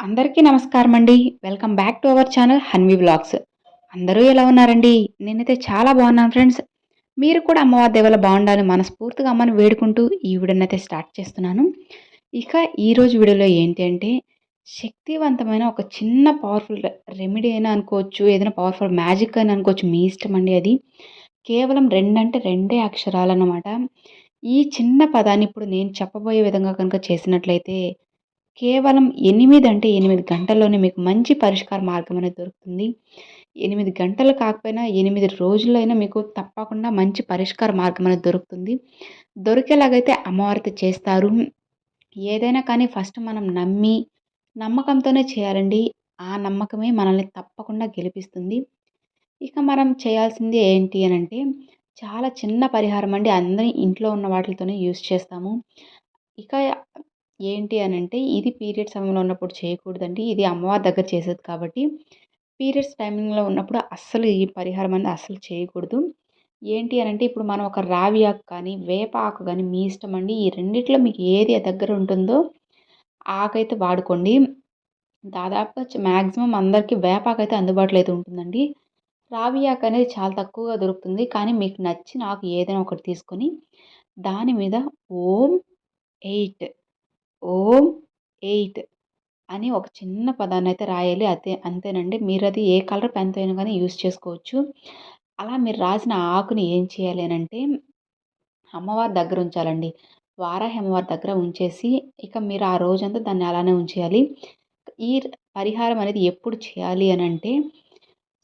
అందరికీ నమస్కారం అండి welcome back to our channel Hanvi blogs అందరూ ఎలా ఉన్నారండి? నేనైతే చాలా బాగున్నాను ఫ్రెండ్స్. మీరు కూడా అమ్మవారి దేవల బాగుండాలని మనస్ఫూర్తిగా అమ్మని వేడుకుంటూ ఈ వీడియోనైతే స్టార్ట్ చేస్తున్నాను. ఇక ఈరోజు వీడియోలో ఏంటి అంటే శక్తివంతమైన ఒక చిన్న పవర్ఫుల్ రెమెడీ అయినా అనుకోవచ్చు ఏదైనా పవర్ఫుల్ మ్యాజిక్ అయినా అనుకోవచ్చు మీ ఇష్టం అండి అది. కేవలం రెండంటే రెండే అక్షరాలన్నమాట ఈ చిన్న పదాన్ని ఇప్పుడు నేను చెప్పబోయే విధంగా కనుక చేసినట్లయితే కేవలం ఎనిమిది అంటే ఎనిమిది గంటల్లోనే మీకు మంచి పరిష్కార మార్గం అనేది దొరుకుతుంది. ఎనిమిది గంటలు కాకపోయినా ఎనిమిది రోజులైనా మీకు తప్పకుండా మంచి పరిష్కార మార్గం అనేది దొరుకుతుంది. దొరికేలాగైతే అమ్మవారితో చేస్తారు. ఏదైనా కానీ ఫస్ట్ మనం నమ్మి నమ్మకంతోనే చేయాలండి. ఆ నమ్మకమే మనల్ని తప్పకుండా గెలిపిస్తుంది. ఇక మనం చేయాల్సింది ఏంటి అని అంటే చాలా చిన్న పరిహారం అండి. అందరి ఇంట్లో ఉన్న వాటితోనే యూస్ చేస్తాము. ఇక ఏంటి అని అంటే ఇది పీరియడ్ సమయంలో ఉన్నప్పుడు చేయకూడదండి. ఇది అమ్మవారి దగ్గర చేసేది కాబట్టి పీరియడ్స్ టైమింగ్లో ఉన్నప్పుడు అస్సలు ఈ పరిహారం అనేది అస్సలు చేయకూడదు. ఏంటి అని అంటే ఇప్పుడు మనం ఒక రావి ఆకు కానీ వేప ఆకు కానీ మీ ఇష్టం అండి. ఈ రెండిట్లో మీకు ఏది దగ్గర ఉంటుందో ఆకైతే వాడుకోండి. దాదాపు మ్యాక్సిమం అందరికీ వేపాకు అయితే అందుబాటులో అయితే ఉంటుందండి. రావి ఆకు అనేది చాలా తక్కువగా దొరుకుతుంది. కానీ మీకు నచ్చిన ఆకు ఏదైనా ఒకటి తీసుకొని దాని మీద ఓం ఎయిట్ ఓం ఎయిట్ అని ఒక చిన్న పదాన్ని అయితే రాయాలి. అదే అంతేనండి. మీరు అది ఏ కలర్ పెన్తో అయినా కానీ యూస్ చేసుకోవచ్చు. అలా మీరు రాసిన ఆకుని ఏం చేయాలి అని అంటే అమ్మవారి దగ్గర ఉంచాలండి. వారాహి అమ్మవారి దగ్గర ఉంచేసి ఇక మీరు ఆ రోజంతా దాన్ని అలానే ఉంచేయాలి. ఈ పరిహారం అనేది ఎప్పుడు చేయాలి అని అంటే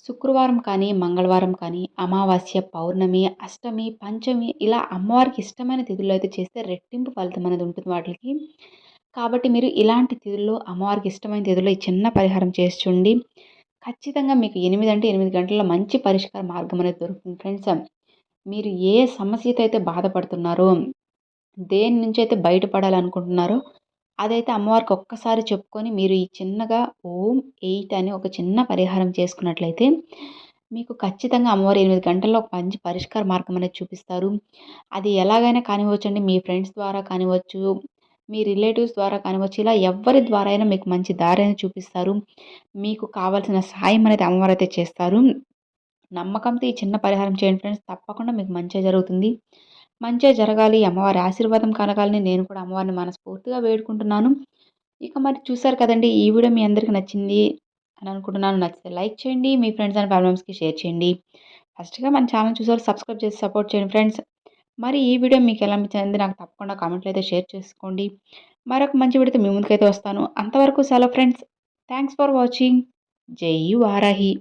శుక్రవారం కానీ మంగళవారం కానీ అమావాస్య పౌర్ణమి అష్టమి పంచమి ఇలా అమ్మవారికి ఇష్టమైన తిథుల్లో అయితే చేస్తే రెట్టింపు ఫలితం అనేది ఉంటుంది వాటికి. కాబట్టి మీరు ఇలాంటి తిథుల్లో అమ్మవారికి ఇష్టమైన తిథుల్లో ఈ చిన్న పరిహారం చేసి చూడండి. ఖచ్చితంగా మీకు ఎనిమిది అంటే ఎనిమిది గంటల్లో మంచి పరిష్కార మార్గం అనేది దొరుకుతుంది ఫ్రెండ్స్. మీరు ఏ సమస్యతో అయితే బాధపడుతున్నారో దేని నుంచి అయితే బయటపడాలనుకుంటున్నారో అదైతే అమ్మవారికి ఒక్కసారి చెప్పుకొని మీరు ఈ చిన్నగా ఓం ఎయిట్ అని ఒక చిన్న పరిహారం చేసుకున్నట్లయితే మీకు ఖచ్చితంగా అమ్మవారు ఎనిమిది గంటల్లో ఒక మంచి పరిష్కార మార్గం అనేది చూపిస్తారు. అది ఎలాగైనా కానివ్వచ్చండి మీ ఫ్రెండ్స్ ద్వారా కానివ్వచ్చు మీ రిలేటివ్స్ ద్వారా కానివచ్చు ఇలా ఎవరి ద్వారా అయినా మీకు మంచి దారి అనేది చూపిస్తారు. మీకు కావాల్సిన సాయం అనేది అమ్మవారు అయితే చేస్తారు. నమ్మకంతో ఈ చిన్న పరిహారం చేయండి ఫ్రెండ్స్. తప్పకుండా మీకు మంచిగా జరుగుతుంది. మంచిగా జరగాలి. అమ్మవారి ఆశీర్వాదం కలగాలని నేను కూడా అమ్మవారిని మనస్ఫూర్తిగా వేడుకుంటున్నాను. ఇక మరి చూసారు కదండి ఈ వీడియో మీ అందరికీ నచ్చింది అని అనుకుంటున్నాను. నచ్చితే లైక్ చేయండి. మీ ఫ్రెండ్స్ అండ్ ఫ్యామిలీస్కి షేర్ చేయండి. ఫస్ట్గా మన ఛానల్ చూసారు సబ్స్క్రైబ్ చేసి సపోర్ట్ చేయండి ఫ్రెండ్స్. మరి ఈ వీడియో మీకు ఎలా అనిపించింది? నాకు తప్పకుండా కామెంట్లు అయితే షేర్ చేసుకోండి. మరొక మంచి వీడియోతో మీ ముందుకైతే వస్తాను. అంతవరకు సెలవు ఫ్రెండ్స్ థ్యాంక్స్ ఫర్ వాచింగ్ జై వారాహి